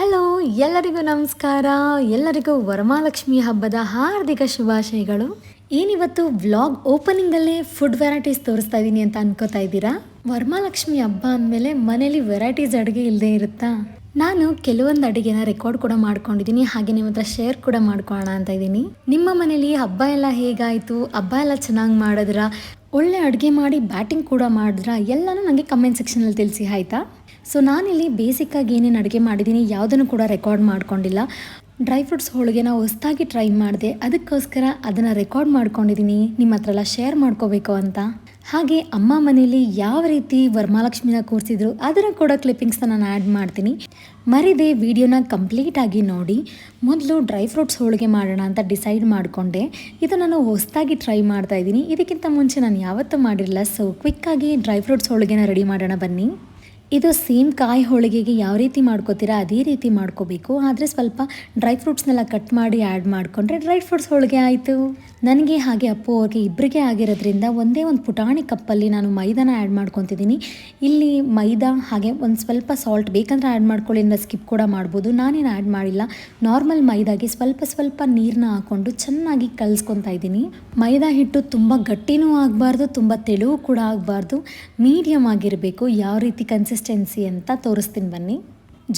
Hello, ಎಲ್ಲರಿಗೂ ನಮಸ್ಕಾರ. ಎಲ್ಲರಿಗೂ ವರಮಹಾಲಕ್ಷ್ಮಿ ಹಬ್ಬದ ಹಾರ್ದಿಕ ಶುಭಾಶಯಗಳು. ಏನಿವತ್ತು ವ್ಲಾಗ್ ಓಪನಿಂಗಲ್ಲೇ ಫುಡ್ ವೆರೈಟೀಸ್ ತೋರಿಸ್ತಾ ಇದ್ದೀನಿ ಅಂತ ಅನ್ಕೋತಾ ಇದ್ದೀರಾ? ವರಮಹಾಲಕ್ಷ್ಮಿ ಹಬ್ಬ ಅಂದಮೇಲೆ ಮನೇಲಿ ವೆರೈಟೀಸ್ ಅಡುಗೆ ಇಲ್ಲದೆ ಇರುತ್ತಾ? ನಾನು ಕೆಲವೊಂದು ಅಡುಗೆನ ರೆಕಾರ್ಡ್ ಕೂಡ ಮಾಡ್ಕೊಂಡಿದ್ದೀನಿ ಹಾಗೆ ನಿಮ್ಮ ಹತ್ರ ಶೇರ್ ಕೂಡ ಮಾಡ್ಕೊಳ್ಳೋಣ ಅಂತ ಇದ್ದೀನಿ. ನಿಮ್ಮ ಮನೇಲಿ ಹಬ್ಬ ಎಲ್ಲ ಹೇಗಾಯಿತು? ಹಬ್ಬ ಎಲ್ಲ ಚೆನ್ನಾಗಿ ಮಾಡಿದ್ರ? ಒಳ್ಳೆ ಅಡುಗೆ ಮಾಡಿ ಬ್ಯಾಟಿಂಗ್ ಕೂಡ ಮಾಡಿದ್ರ? ಎಲ್ಲನೂ ನನಗೆ ಕಮೆಂಟ್ ಸೆಕ್ಷನಲ್ಲಿ ತಿಳಿಸಿ, ಆಯಿತಾ? ಸೊ ನಾನಿಲ್ಲಿ ಬೇಸಿಕ್ಕಾಗಿ ಏನೇನು ಅಡುಗೆ ಮಾಡಿದ್ದೀನಿ ಯಾವುದನ್ನು ಕೂಡ ರೆಕಾರ್ಡ್ ಮಾಡ್ಕೊಂಡಿಲ್ಲ. ಡ್ರೈ ಫ್ರೂಟ್ಸ್ ಹೋಳಿಗೆನ ಹೊಸದಾಗಿ ಟ್ರೈ ಮಾಡಿದೆ. ಅದಕ್ಕೋಸ್ಕರ ಅದನ್ನು ರೆಕಾರ್ಡ್ ಮಾಡ್ಕೊಂಡಿದ್ದೀನಿ ನಿಮ್ಮ ಹತ್ರ ಎಲ್ಲ ಶೇರ್ ಮಾಡ್ಕೋಬೇಕು ಅಂತ. ಹಾಗೆ ಅಮ್ಮ ಮನೆಯಲ್ಲಿ ಯಾವ ರೀತಿ ವರಮಹಾಲಕ್ಷ್ಮಿನ ಕೂರಿಸಿದ್ರು ಅದರ ಕೂಡ ಕ್ಲಿಪ್ಪಿಂಗ್ಸ್ನ ನಾನು ಆ್ಯಡ್ ಮಾಡ್ತೀನಿ. ಮರಿದೆ ವಿಡಿಯೋನ ಕಂಪ್ಲೀಟಾಗಿ ನೋಡಿ. ಮೊದಲು ಡ್ರೈ ಫ್ರೂಟ್ಸ್ ಹೋಳಿಗೆ ಮಾಡೋಣ ಅಂತ ಡಿಸೈಡ್ ಮಾಡಿಕೊಂಡೆ. ಇದು ನಾನು ಹೊಸದಾಗಿ ಟ್ರೈ ಮಾಡ್ತಾ ಇದ್ದೀನಿ ಇದಕ್ಕಿಂತ ಮುಂಚೆ ನಾನು ಯಾವತ್ತೂ ಮಾಡಿರಲಿಲ್ಲ. ಸೊ ಕ್ವಿಕ್ಕಾಗಿ ಡ್ರೈ ಫ್ರೂಟ್ಸ್ ಹೋಳಿಗೆನ ರೆಡಿ ಮಾಡೋಣ ಬನ್ನಿ. ಇದು ಸೇಮ್ ಕಾಯಿ ಹೋಳಿಗೆಗೆ ಯಾವ ರೀತಿ ಮಾಡ್ಕೋತೀರಾ ಅದೇ ರೀತಿ ಮಾಡ್ಕೋಬೇಕು. ಆದರೆ ಸ್ವಲ್ಪ ಡ್ರೈ ಫ್ರೂಟ್ಸ್ನೆಲ್ಲ ಕಟ್ ಮಾಡಿ ಆ್ಯಡ್ ಮಾಡಿಕೊಂಡ್ರೆ ಡ್ರೈ ಫ್ರೂಟ್ಸ್ ಹೋಳಿಗೆ ಆಯಿತು. ನನಗೆ ಹಾಗೆ ಅಪ್ಪು ಅವ್ರಿಗೆ ಇಬ್ಬರಿಗೆ ಆಗಿರೋದ್ರಿಂದ ಒಂದೇ ಒಂದು ಪುಟಾಣಿ ಕಪ್ಪಲ್ಲಿ ನಾನು ಮೈದಾನ ಆ್ಯಡ್ ಮಾಡ್ಕೊತಿದ್ದೀನಿ. ಇಲ್ಲಿ ಮೈದಾ ಹಾಗೆ ಒಂದು ಸ್ವಲ್ಪ ಸಾಲ್ಟ್ ಬೇಕಂದ್ರೆ ಆ್ಯಡ್ ಮಾಡ್ಕೊಳ್ಳಿ ಸ್ಕಿಪ್ ಕೂಡ ಮಾಡ್ಬೋದು. ನಾನೇನು ಆ್ಯಡ್ ಮಾಡಿಲ್ಲ. ನಾರ್ಮಲ್ ಮೈದಾಗೆ ಸ್ವಲ್ಪ ಸ್ವಲ್ಪ ನೀರನ್ನ ಹಾಕ್ಕೊಂಡು ಚೆನ್ನಾಗಿ ಕಲಿಸ್ಕೊತಾ ಇದ್ದೀನಿ. ಮೈದಾ ಹಿಟ್ಟು ತುಂಬ ಗಟ್ಟಿನೂ ಆಗಬಾರ್ದು, ತುಂಬ ತೆಳುವು ಕೂಡ ಆಗಬಾರ್ದು. ಮೀಡಿಯಮ್ ಆಗಿರಬೇಕು, ಯಾವ ರೀತಿ ಕನ್ಸಿಸ್ಟೆನ್ಸಿ ಅಂತ ತೋರಿಸ್ತೀನಿ ಬನ್ನಿ.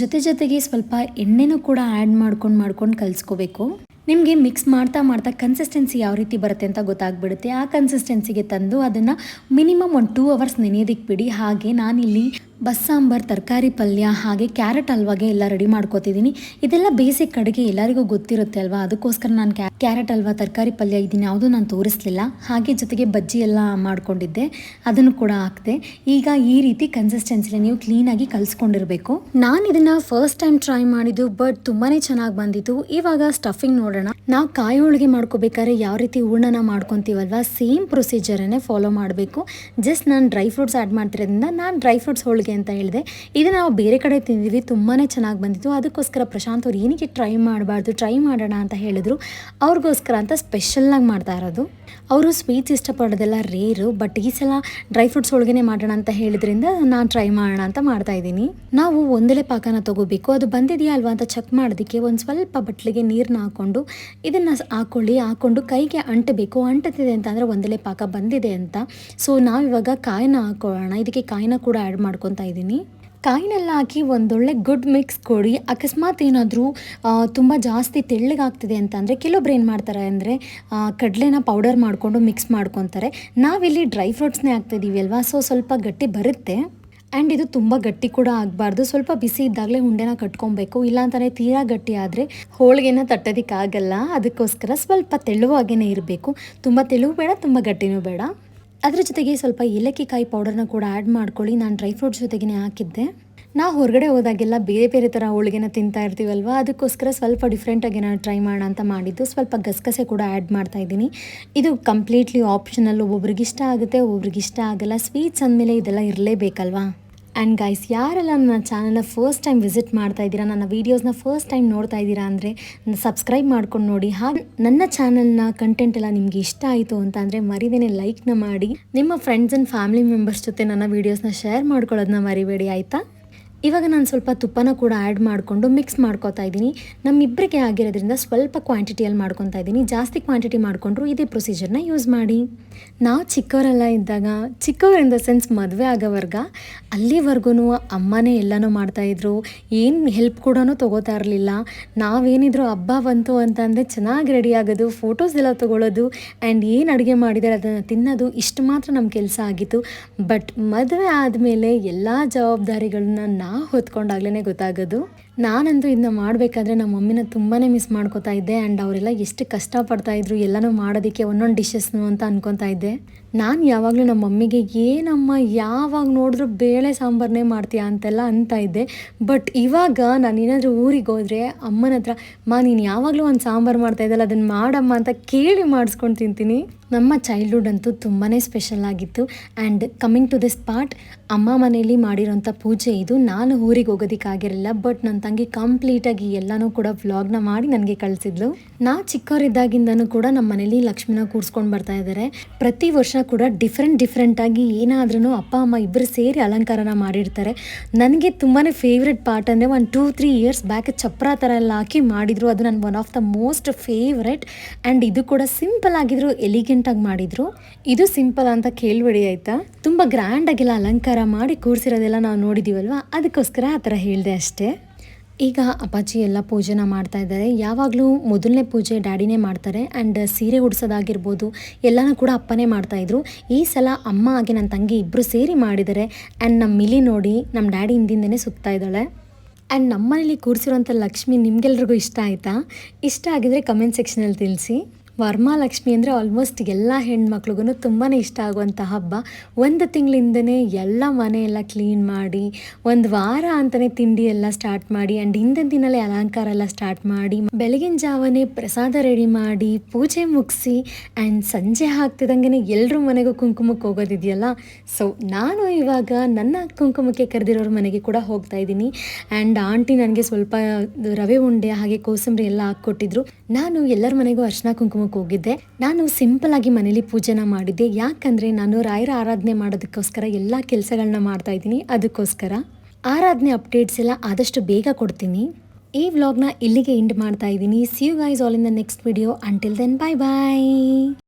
ಜೊತೆ ಜೊತೆಗೆ ಸ್ವಲ್ಪ ಎಣ್ಣೆನೂ ಕೂಡ ಆ್ಯಡ್ ಮಾಡ್ಕೊಂಡು ಮಾಡ್ಕೊಂಡು ಕಲಿಸ್ಕೋಬೇಕು. ನಿಮಗೆ ಮಿಕ್ಸ್ ಮಾಡ್ತಾ ಮಾಡ್ತಾ ಕನ್ಸಿಸ್ಟೆನ್ಸಿ ಯಾವ ರೀತಿ ಬರುತ್ತೆ ಅಂತ ಗೊತ್ತಾಗ್ಬಿಡುತ್ತೆ. ಆ ಕನ್ಸಿಸ್ಟೆನ್ಸಿಗೆ ತಂದು ಅದನ್ನು ಮಿನಿಮಮ್ ಒಂದು ಟೂ ಅವರ್ಸ್ ನೆನೆಯೋದಕ್ಕೆ ಬಿಡಿ. ಹಾಗೆ ನಾನಿಲ್ಲಿ ಬಸ್ ಸಾಂಬಾರ್ ತರಕಾರಿ ಪಲ್ಯ ಹಾಗೆ ಕ್ಯಾರೆಟ್ ಹಲ್ವಾಗೆ ಎಲ್ಲ ರೆಡಿ ಮಾಡ್ಕೋತಿದ್ದೀನಿ. ಇದೆಲ್ಲ ಬೇಸಿಕ್ ಅಡುಗೆ ಎಲ್ಲರಿಗೂ ಗೊತ್ತಿರುತ್ತೆ ಅಲ್ವಾ? ಅದಕ್ಕೋಸ್ಕರ ನಾನು ಕ್ಯಾರೆಟ್ ಹಲ್ವಾ, ತರಕಾರಿ ಪಲ್ಯ ಇದ್ದೀನಿ ಯಾವುದೂ ನಾನು ತೋರಿಸಲಿಲ್ಲ. ಹಾಗೆ ಜೊತೆಗೆ ಬಜ್ಜಿ ಎಲ್ಲ ಮಾಡ್ಕೊಂಡಿದ್ದೆ. ಅದನ್ನು ಕೂಡ ಹಾಕಿದೆ. ಈಗ ಈ ರೀತಿ ಕನ್ಸಿಸ್ಟೆನ್ಸಿಲಿ ನೀವು ಕ್ಲೀನಾಗಿ ಕಲಿಸ್ಕೊಂಡಿರಬೇಕು. ನಾನು ಇದನ್ನು ಫಸ್ಟ್ ಟೈಮ್ ಟ್ರೈ ಮಾಡಿದ್ದು ಬಟ್ ತುಂಬಾ ಚೆನ್ನಾಗಿ ಬಂದಿತ್ತು. ಇವಾಗ ಸ್ಟಫಿಂಗ್ ನೋಡೋಣ. ನಾವು ಕಾಯಿ ಹೋಳಿಗೆ ಮಾಡ್ಕೋಬೇಕಾದ್ರೆ ಯಾವ ರೀತಿ ಹೂರ್ಣನ ಮಾಡ್ಕೊತೀವಲ್ವ? ಸೇಮ್ ಪ್ರೊಸೀಜರನ್ನೇ ಫಾಲೋ ಮಾಡಬೇಕು. ಜಸ್ಟ್ ನಾನು ಡ್ರೈ ಫ್ರೂಟ್ಸ್ ಆ್ಯಡ್ ಮಾಡ್ತಿರೋದ್ರಿಂದ ನಾನು ಡ್ರೈ ಫ್ರೂಟ್ಸ್ ಹೋಳಿಗೆ ಅಂತ ಹೇಳಿದೆ. ಇದು ನಾವು ಬೇರೆ ಕಡೆ ತಿಂದಿದ್ವಿ ತುಂಬಾ ಚೆನ್ನಾಗಿ ಬಂದಿತ್ತು. ಅದಕ್ಕೋಸ್ಕರ ಪ್ರಶಾಂತ್ ಅವ್ರು ಏನಕ್ಕೆ ಟ್ರೈ ಮಾಡಬಾರ್ದು ಟ್ರೈ ಮಾಡೋಣ ಅಂತ ಹೇಳಿದ್ರು. ಅವ್ರಿಗೋಸ್ಕರ ಅಂತ ಸ್ಪೆಷಲ್ಲಾಗಿ ಮಾಡ್ತಾ ಇರೋದು. ಅವರು ಸ್ವೀಟ್ಸ್ ಇಷ್ಟಪಡೋದೆಲ್ಲ ರೇರು ಬಟ್ ಈ ಸಲ ಡ್ರೈ ಫ್ರೂಟ್ಸ್ ಒಳಗೇನೆ ಮಾಡೋಣ ಅಂತ ಹೇಳಿದ್ರಿಂದ ನಾನು ಟ್ರೈ ಮಾಡೋಣ ಅಂತ ಮಾಡ್ತಾ ಇದ್ದೀನಿ. ನಾವು ಒಂದೆಲೆ ಪಾಕನ ತಗೋಬೇಕು. ಅದು ಬಂದಿದೆಯಾ ಅಲ್ವಾ ಅಂತ ಚೆಕ್ ಮಾಡೋದಕ್ಕೆ ಒಂದು ಸ್ವಲ್ಪ ಬಟ್ಲಿಗೆ ನೀರನ್ನ ಹಾಕ್ಕೊಂಡು ಇದನ್ನು ಹಾಕ್ಕೊಳ್ಳಿ ಹಾಕ್ಕೊಂಡು ಕೈಗೆ ಅಂಟಬೇಕು. ಅಂಟುತ್ತಿದೆ ಅಂತಂದರೆ ಒಂದೆಲೆ ಪಾಕ ಬಂದಿದೆ ಅಂತ. ಸೊ ನಾವಿವಾಗ ಕಾಯಿನ ಹಾಕೊಳ್ಳೋಣ. ಇದಕ್ಕೆ ಕಾಯಿನ ಕೂಡ ಆ್ಯಡ್ ಮಾಡ್ಕೊತಾ ಇದ್ದೀನಿ. ಕಾಯಿನೆಲ್ಲ ಹಾಕಿ ಒಂದೊಳ್ಳೆ ಗುಡ್ ಮಿಕ್ಸ್ ಕೊಡಿ. ಅಕಸ್ಮಾತ್ ಏನಾದರೂ ತುಂಬ ಜಾಸ್ತಿ ತೆಳ್ಳಗಾಗ್ತಿದೆ ಅಂತ ಅಂದರೆ ಕೆಲವೊಬ್ರು ಏನು ಮಾಡ್ತಾರೆ ಅಂದರೆ ಕಡಲೆನ ಪೌಡರ್ ಮಾಡಿಕೊಂಡು ಮಿಕ್ಸ್ ಮಾಡ್ಕೊತಾರೆ. ನಾವಿಲ್ಲಿ ಡ್ರೈ ಫ್ರೂಟ್ಸ್ನೇ ಹಾಕ್ತಿದ್ದೀವಿ ಅಲ್ವಾ? ಸೊ ಸ್ವಲ್ಪ ಗಟ್ಟಿ ಬರುತ್ತೆ. ಆ್ಯಂಡ್ ಇದು ತುಂಬ ಗಟ್ಟಿ ಕೂಡ ಆಗಬಾರ್ದು. ಸ್ವಲ್ಪ ಬಿಸಿ ಇದ್ದಾಗಲೇ ಉಂಡೆನ ಕಟ್ಕೊಬೇಕು. ಇಲ್ಲಾಂತಲೇ ತೀರಾ ಗಟ್ಟಿ ಆದರೆ ಹೋಳಿಗೆನ ತಟ್ಟೋದಕ್ಕಾಗಲ್ಲ. ಅದಕ್ಕೋಸ್ಕರ ಸ್ವಲ್ಪ ತೆಳುವಾಗೇ ಇರಬೇಕು. ತುಂಬ ತೆಳುವು ಬೇಡ, ತುಂಬ ಗಟ್ಟಿನೂ ಬೇಡ. ಅದ್ರ ಜೊತೆಗೆ ಸ್ವಲ್ಪ ಏಲಕ್ಕಿ ಕಾಯಿ ಪೌಡರ್ನ ಕೂಡ ಆ್ಯಡ್ ಮಾಡ್ಕೊಳ್ಳಿ. ನಾನು ಡ್ರೈ ಫ್ರೂಟ್ಸ್ ಜೊತೆಗೇ ಹಾಕಿದ್ದೆ. ನಾವು ಹೊರಗಡೆ ಹೋದಾಗೆಲ್ಲ ಬೇರೆ ಬೇರೆ ಥರ ಹೋಳಿಗೆನ ತಿಂತಾ ಇರ್ತೀವಲ್ವ? ಅದಕ್ಕೋಸ್ಕರ ಸ್ವಲ್ಪ ಡಿಫ್ರೆಂಟಾಗಿ ನಾನು ಟ್ರೈ ಮಾಡೋಣ ಅಂತ ಮಾಡಿದ್ದು. ಸ್ವಲ್ಪ ಗಸಗಸೆ ಕೂಡ ಆ್ಯಡ್ ಮಾಡ್ತಾ ಇದ್ದೀನಿ. ಇದು ಕಂಪ್ಲೀಟ್ಲಿ ಆಪ್ಷನಲ್ ಒಬ್ಬೊಬ್ರಿಗೆ ಇಷ್ಟ ಆಗುತ್ತೆ ಒಬ್ರಿಗೆ ಇಷ್ಟ ಆಗಲ್ಲ. ಸ್ವೀಟ್ಸ್ ಅಂದಮೇಲೆ ಇದೆಲ್ಲ ಇರಲೇಬೇಕಲ್ವಾ? ಆ್ಯಂಡ್ ಗೈಸ್ ಯಾರೆಲ್ಲ ನನ್ನ ಚಾನಲ್ನ ಫಸ್ಟ್ ಟೈಮ್ ವಿಸಿಟ್ ಮಾಡ್ತಾ ಇದ್ದೀರಾ, ನನ್ನ ವೀಡಿಯೋಸ್ನ ಫಸ್ಟ್ ಟೈಮ್ ನೋಡ್ತಾ ಇದ್ದೀರಾ ಅಂದರೆ ಸಬ್ಸ್ಕ್ರೈಬ್ ಮಾಡ್ಕೊಂಡು ನೋಡಿ. ಹಾಗೆ ನನ್ನ ಚಾನಲ್ನ ಕಂಟೆಂಟ್ ಎಲ್ಲ ನಿಮಗೆ ಇಷ್ಟ ಆಯಿತು ಅಂತ ಅಂದರೆ ಮರಿದೇನೆ ಲೈಕ್ನ ಮಾಡಿ. ನಿಮ್ಮ ಫ್ರೆಂಡ್ಸ್ ಆ್ಯಂಡ್ ಫ್ಯಾಮಿಲಿ ಮೆಂಬರ್ಸ್ ಜೊತೆ ನನ್ನ ವೀಡಿಯೋಸ್ನ ಶೇರ್ ಮಾಡ್ಕೊಳ್ಳೋದನ್ನ ಮರಿಬೇಡಿ, ಆಯಿತಾ? ಇವಾಗ ನಾನು ಸ್ವಲ್ಪ ತುಪ್ಪನ ಕೂಡ ಆ್ಯಡ್ ಮಾಡಿಕೊಂಡು ಮಿಕ್ಸ್ ಮಾಡ್ಕೋತಾ ಇದ್ದೀನಿ. ನಮ್ಮಿಬ್ಬರಿಗೆ ಆಗಿರೋದ್ರಿಂದ ಸ್ವಲ್ಪ ಕ್ವಾಂಟಿಟಿಯಲ್ಲಿ ಮಾಡ್ಕೊತಾ ಇದ್ದೀನಿ. ಜಾಸ್ತಿ ಕ್ವಾಂಟಿಟಿ ಮಾಡಿಕೊಂಡ್ರು ಇದೇ ಪ್ರೊಸೀಜರ್ನ ಯೂಸ್ ಮಾಡಿ. ನಾವು ಚಿಕ್ಕವರೆಲ್ಲ ಇದ್ದಾಗ, ಚಿಕ್ಕವರು ದ ಸೆನ್ಸ್ ಮದುವೆ ಆಗೋವರ್ಗ ಅಲ್ಲಿವರೆಗೂ ಅಮ್ಮನೇ ಎಲ್ಲನೂ ಮಾಡ್ತಾಯಿದ್ರು ಏನು ಹೆಲ್ಪ್ ಕೂಡ ತೊಗೋತಾ ಇರಲಿಲ್ಲ. ನಾವೇನಿದ್ರು ಹಬ್ಬ ಬಂತು ಅಂತಂದರೆ ಚೆನ್ನಾಗಿ ರೆಡಿ ಆಗೋದು ಫೋಟೋಸ್ ಎಲ್ಲ ತೊಗೊಳ್ಳೋದು ಆ್ಯಂಡ್ ಏನು ಅಡುಗೆ ಮಾಡಿದರೆ ಅದನ್ನು ತಿನ್ನೋದು ಇಷ್ಟು ಮಾತ್ರ ನಮ್ಮ ಕೆಲಸ ಆಗಿತ್ತು. ಬಟ್ ಮದುವೆ ಆದಮೇಲೆ ಎಲ್ಲ ಜವಾಬ್ದಾರಿಗಳನ್ನ ನಾವು ಹೊತ್ಕೊಂಡಾಗ್ಲೇ ಗೊತ್ತಾಗೋದು. ನಾನಂತೂ ಇದನ್ನ ಮಾಡಬೇಕಾದ್ರೆ ನಮ್ಮ ಮಮ್ಮಿನ ತುಂಬಾ ಮಿಸ್ ಮಾಡ್ಕೋತಾ ಇದ್ದೆ ಆ್ಯಂಡ್ ಅವರೆಲ್ಲ ಎಷ್ಟು ಕಷ್ಟಪಡ್ತಾ ಇದ್ರು ಎಲ್ಲನೂ ಮಾಡೋದಕ್ಕೆ ಒಂದೊಂದು ಡಿಶಸ್ನು ಅಂತ ಅನ್ಕೊತಾ ಇದ್ದೆ. ನಾನು ಯಾವಾಗಲೂ ನಮ್ಮ ಮಮ್ಮಿಗೆ, ಏನಮ್ಮ, ಯಾವಾಗ ನೋಡಿದ್ರು ಬೇಳೆ ಸಾಂಬಾರನ್ನೇ ಮಾಡ್ತೀಯಾ? ಅಂತೆಲ್ಲ ಅಂತ ಇದ್ದೆ. ಬಟ್ ಇವಾಗ ನಾನು ಏನಾದರೂ ಊರಿಗೆ ಹೋದರೆ ಅಮ್ಮನ ಹತ್ರ, ಮಾ, ನೀನು ಯಾವಾಗಲೂ ಒಂದು ಸಾಂಬಾರು ಮಾಡ್ತಾ ಇದ್ದಲ್ಲ ಅದನ್ನು ಮಾಡಮ್ಮ ಅಂತ ಕೇಳಿ ಮಾಡಿಸ್ಕೊಂಡು ತಿಂತೀನಿ. ನಮ್ಮ ಚೈಲ್ಡ್ಹುಡ್ ಅಂತೂ ತುಂಬಾ ಸ್ಪೆಷಲ್ ಆಗಿತ್ತು. And coming to this part ಅಮ್ಮ ಮನೆಯಲ್ಲಿ ಮಾಡಿರೋಂಥ ಪೂಜೆ ಇದು. ನಾನು ಊರಿಗೆ ಹೋಗೋದಕ್ಕಾಗಿರಲಿಲ್ಲ ಬಟ್ ನನ್ನ ತಂಗಿ ಕಂಪ್ಲೀಟಾಗಿ ಎಲ್ಲನೂ ಕೂಡ ವ್ಲಾಗ್ನ ಮಾಡಿ ನನಗೆ ಕಳಿಸಿದ್ಲು. ನಾವು ಚಿಕ್ಕವರಿದ್ದಾಗಿಂದನೂ ಕೂಡ ನಮ್ಮ ಮನೇಲಿ ಲಕ್ಷ್ಮಿನ ಕೂರಿಸ್ಕೊಂಡು ಬರ್ತಾ ಇದ್ದಾರೆ ಪ್ರತಿ ವರ್ಷ ಕೂಡ ಡಿಫ್ರೆಂಟ್ ಡಿಫ್ರೆಂಟಾಗಿ ಏನಾದ್ರೂ ಅಪ್ಪ, ಅಮ್ಮ ಇಬ್ಬರು ಸೇರಿ ಅಲಂಕಾರನ ಮಾಡಿರ್ತಾರೆ. ನನಗೆ ತುಂಬಾ ಫೇವ್ರೆಟ್ ಪಾರ್ಟ್ ಅಂದರೆ ಒಂದು ಟೂ ತ್ರೀ ಇಯರ್ಸ್ ಬ್ಯಾಕ್ ಚಪ್ರ ಥರ ಎಲ್ಲ ಹಾಕಿ ಮಾಡಿದರು. ಅದು ನನ್ನ one of the most favourite and ಇದು ಕೂಡ ಸಿಂಪಲ್ ಆಗಿದ್ರು ಎಲಿಗೆಂಟಾಗಿ ಮಾಡಿದರು. ಇದು ಸಿಂಪಲ್ ಅಂತ ಕೇಳ್ಬೇಡಿ ಆಯಿತಾ? ತುಂಬ ಗ್ರ್ಯಾಂಡಾಗೆಲ್ಲ ಅಲಂಕಾರ ಮಾಡಿ ಕೂರಿಸಿರೋದೆಲ್ಲ ನಾವು ನೋಡಿದ್ದೀವಲ್ವ ಅದಕ್ಕೋಸ್ಕರ ಆ ಥರ ಹೇಳಿದೆ ಅಷ್ಟೇ. ಈಗ ಅಪ್ಪಾಜಿ ಎಲ್ಲ ಪೂಜೆನ ಮಾಡ್ತಾ ಇದ್ದಾರೆ. ಯಾವಾಗಲೂ ಮೊದಲನೇ ಪೂಜೆ ಡ್ಯಾಡಿನೇ ಮಾಡ್ತಾರೆ. ಆ್ಯಂಡ್ ಸೀರೆ ಉಡ್ಸೋದಾಗಿರ್ಬೋದು, ಎಲ್ಲನೂ ಕೂಡ ಅಪ್ಪನೇ ಮಾಡ್ತಾಯಿದ್ರು ಈ ಸಲ ಅಮ್ಮ ಹಾಗೆ ನನ್ನ ತಂಗಿ ಇಬ್ಬರು ಸೇರಿ ಮಾಡಿದ್ದಾರೆ. ಆ್ಯಂಡ್ ನಮ್ಮ ಮಿಲಿ ನೋಡಿ ನಮ್ಮ ಡ್ಯಾಡಿ ಹಿಂದಿಂದನೇ ಸುತ್ತಾ ಇದ್ದಾಳೆ. ಆ್ಯಂಡ್ ನಮ್ಮನೇಲಿ ಕೂರಿಸಿರೋಂಥ ಲಕ್ಷ್ಮಿ ನಿಮಗೆಲ್ರಿಗೂ ಇಷ್ಟ ಆಯಿತಾ? ಇಷ್ಟ ಆಗಿದ್ರೆ ಕಮೆಂಟ್ ಸೆಕ್ಷನಲ್ಲಿ ತಿಳಿಸಿ. ವರಮಹಾಲಕ್ಷ್ಮಿ ಅಂದರೆ ಆಲ್ಮೋಸ್ಟ್ ಎಲ್ಲ ಹೆಣ್ಮಕ್ಳಿಗೂ ತುಂಬಾ ಇಷ್ಟ ಆಗುವಂಥ ಹಬ್ಬ. ಒಂದು ತಿಂಗಳಿಂದನೇ ಎಲ್ಲ ಮನೆ ಎಲ್ಲ ಕ್ಲೀನ್ ಮಾಡಿ, ಒಂದು ವಾರ ಅಂತಲೇ ತಿಂಡಿ ಎಲ್ಲ ಸ್ಟಾರ್ಟ್ ಮಾಡಿ ಆ್ಯಂಡ್ ಹಿಂದಿನ ದಿನಲ್ಲೇ ಅಲಂಕಾರ ಎಲ್ಲ ಸ್ಟಾರ್ಟ್ ಮಾಡಿ, ಬೆಳಗಿನ ಜಾವನೇ ಪ್ರಸಾದ ರೆಡಿ ಮಾಡಿ, ಪೂಜೆ ಮುಗಿಸಿ ಆ್ಯಂಡ್ ಸಂಜೆ ಆಗ್ತಿದ್ದಂಗೆ ಎಲ್ಲರೂ ಮನೆಗೂ ಕುಂಕುಮಕ್ಕೆ ಹೋಗೋದಿದೆಯಲ್ಲ? ಸೊ ನಾನು ಇವಾಗ ನನ್ನ ಕುಂಕುಮಕ್ಕೆ ಕರೆದಿರೋರ ಮನೆಗೆ ಕೂಡ ಹೋಗ್ತಾ ಇದ್ದೀನಿ. ಆ್ಯಂಡ್ ಆಂಟಿ ನನಗೆ ಸ್ವಲ್ಪ ರವೆ ಉಂಡೆ ಹಾಗೆ ಕೋಸಂಬರಿ ಎಲ್ಲ ಹಾಕ್ಕೊಟ್ಟಿದ್ರು. ನಾನು ಎಲ್ಲರ ಮನೆಗೂ ಅರ್ಶಿನ ಕುಂಕುಮಕ್ಕೆ ಹೋಗಿದ್ದೆ. ನಾನು ಸಿಂಪಲ್ ಆಗಿ ಮನೇಲಿ ಪೂಜೆನ ಮಾಡಿದ್ದೆ. ಯಾಕಂದರೆ ನಾನು ರಾಯರ ಆರಾಧನೆ ಮಾಡೋದಕ್ಕೋಸ್ಕರ ಎಲ್ಲ ಕೆಲಸಗಳನ್ನ ಮಾಡ್ತಾ ಇದ್ದೀನಿ. ಅದಕ್ಕೋಸ್ಕರ ಆರಾಧನೆ ಅಪ್ಡೇಟ್ಸ್ ಎಲ್ಲ ಆದಷ್ಟು ಬೇಗ ಕೊಡ್ತೀನಿ. ಈ ವ್ಲಾಗ್ನ ಇಲ್ಲಿಗೆ ಎಂಡ್ ಮಾಡ್ತಾ ಇದ್ದೀನಿ. See you guys all in the next video until then bye bye